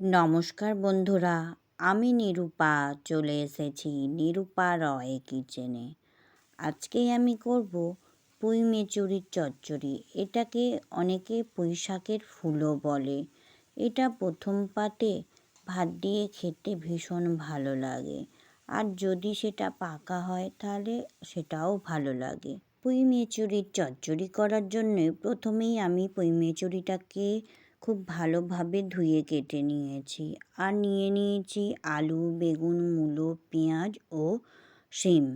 নমস্কার বন্ধুরা, আমি নিরূপা চলে এসেছি নিরূপা রয় কিচেনে। আজকে আমি করব পুঁই মেচুরির চচ্চড়ি। এটাকে অনেকে পুঁই শাকের ফুলও বলে। এটা প্রথম পাতে ভাত দিয়ে খেতে ভীষণ ভালো লাগে। আর যদি সেটা পাকা হয় তাহলে সেটাও ভালো লাগে। পুঁই মেচুরির চচ্চড়ি করার জন্য প্রথমেই আমি পুঁই মেচুরিটাকে খুব ভালোভাবে ধুয়ে কেটে নিয়েছি। আর নিয়ে নিয়েছি আলু, বেগুন, মূলো, পেঁয়াজ ও শিম।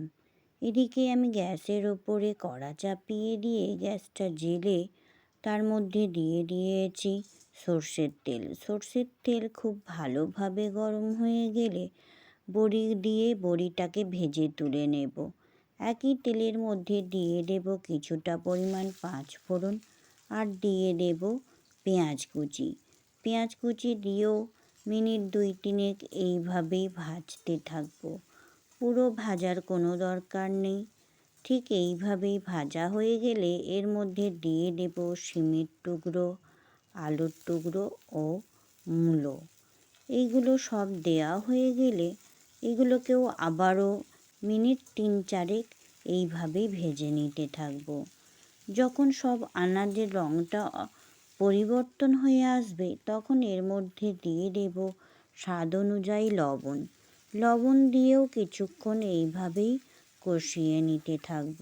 এদিকে আমি গ্যাসের ওপরে কড়া চাপিয়ে দিয়ে গ্যাসটা জেলে তার মধ্যে দিয়ে দিয়েছি সর্ষের তেল। সর্ষের তেল খুব ভালোভাবে গরম হয়ে গেলে বড়ি দিয়ে বড়িটাকে ভেজে তুলে নেব। একই তেলের মধ্যে দিয়ে দেব কিছুটা পরিমাণ পাঁচ ফোড়ন আর দিয়ে দেব পেঁয়াজ কুচি। পেঁয়াজ কুচি দিয়েও মিনিট দুই তিনেক এইভাবেই ভাজতে থাকব। পুরো ভাজার কোনো দরকার নেই। ঠিক এইভাবেই ভাজা হয়ে গেলে এর মধ্যে দিয়ে দেব শিমের টুকরো, আলুর টুকরো ও মূলো। এইগুলো সব দেয়া হয়ে গেলে এগুলোকেও আবারও মিনিট তিন চারেক এইভাবেই ভেজে নিতে থাকব। যখন সব আনাজের রঙটা পরিবর্তন হয়ে আসবে, তখন এর মধ্যে দিয়ে দেব স্বাদ অনুযায়ী লবণ। লবণ দিয়েও কিছুক্ষণ এইভাবেই কষিয়ে নিতে থাকব।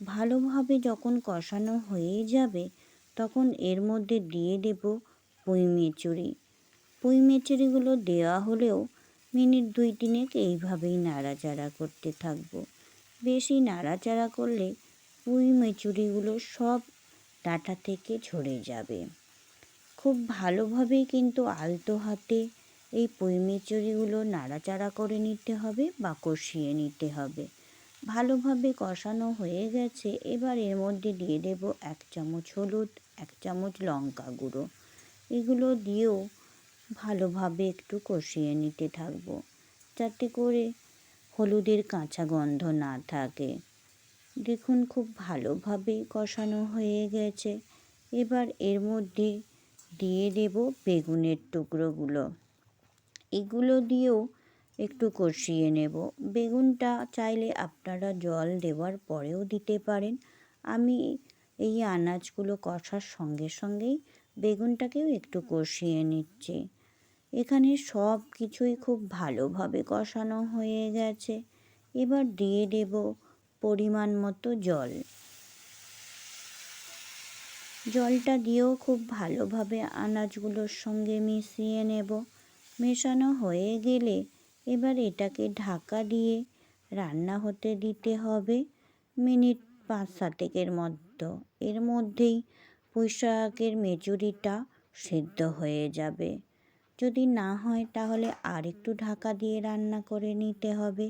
ভালোভাবে যখন কষানো হয়ে যাবে, তখন এর মধ্যে দিয়ে দেব পুঁই মেচুরি। পুঁই মেচুরিগুলো দেওয়া হলেও মিনিট দুই তিনেক এইভাবেই নাড়াচাড়া করতে থাকব। বেশি নাড়াচাড়া করলে পুঁই মেচুরিগুলো সব ডাঁটা থেকে ঝরে যাবে। খুব ভালোভাবেই কিন্তু আলতো হাতে এই পুঁই মিচুরিগুলো নাড়াচাড়া করে নিতে হবে বা কষিয়ে নিতে হবে। ভালোভাবে কষানো হয়ে গেছে, এবার এর মধ্যে দিয়ে দেব এক চামচ হলুদ, এক চামচ লঙ্কা গুঁড়ো। এগুলো দিয়েও ভালোভাবে একটু কষিয়ে নিতে থাকব, যাতে করে হলুদের কাঁচা গন্ধ না থাকে। দেখুন খুব ভালোভাবে কষানো হয়ে গেছে। এবার এর মধ্যে দিয়ে দেব বেগুনের টুকরোগুলো। এগুলো দিয়েও একটু কষিয়ে নেব। বেগুনটা চাইলে আপনারা জল দেওয়ার পরেও দিতে পারেন। আমি এই আনাজগুলো কষার সঙ্গে সঙ্গেই বেগুনটাকেও একটু কষিয়ে নিচ্ছি। এখানে সব কিছুই খুব ভালোভাবে কষানো হয়ে গেছে। এবার দিয়ে দেব পরিমাণ মতো জল। জলটা দিয়েও খুব ভালোভাবে আনাজগুলোর সঙ্গে মিশিয়ে নেব। মেশানো হয়ে গেলে এবার এটাকে ঢাকা দিয়ে রান্না হতে দিতে হবে মিনিট পাঁচ সাতেকের মতো এর মধ্যেই পুঁই শাকের মেচুরিটা সেদ্ধ হয়ে যাবে। যদি না হয় তাহলে আর একটু ঢাকা দিয়ে রান্না করে নিতে হবে।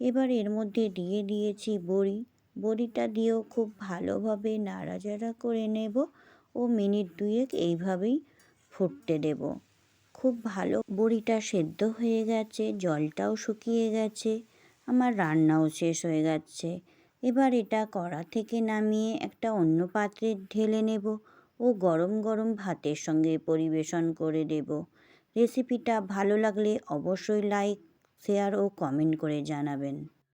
এবার এর মধ্যে দিয়ে দিয়েছি বড়ি। বড়িটা দিয়েও খুব ভালোভাবে নাড়াচাড়া করে নেব ও মিনিট দুয়েক এইভাবেই ফুটতে দেব। খুব ভালো বড়িটা সেদ্ধ হয়ে গেছে, জলটাও শুকিয়ে গেছে, আমার রান্নাও শেষ হয়ে গেছে। এবার এটা কড়া থেকে নামিয়ে একটা অন্য পাত্রে ঢেলে নেব ও গরম গরম ভাতের সঙ্গে পরিবেশন করে দেব। রেসিপিটা ভালো লাগলে অবশ্যই লাইক শেয়ার ও কমেন্ট করে জানাবেন।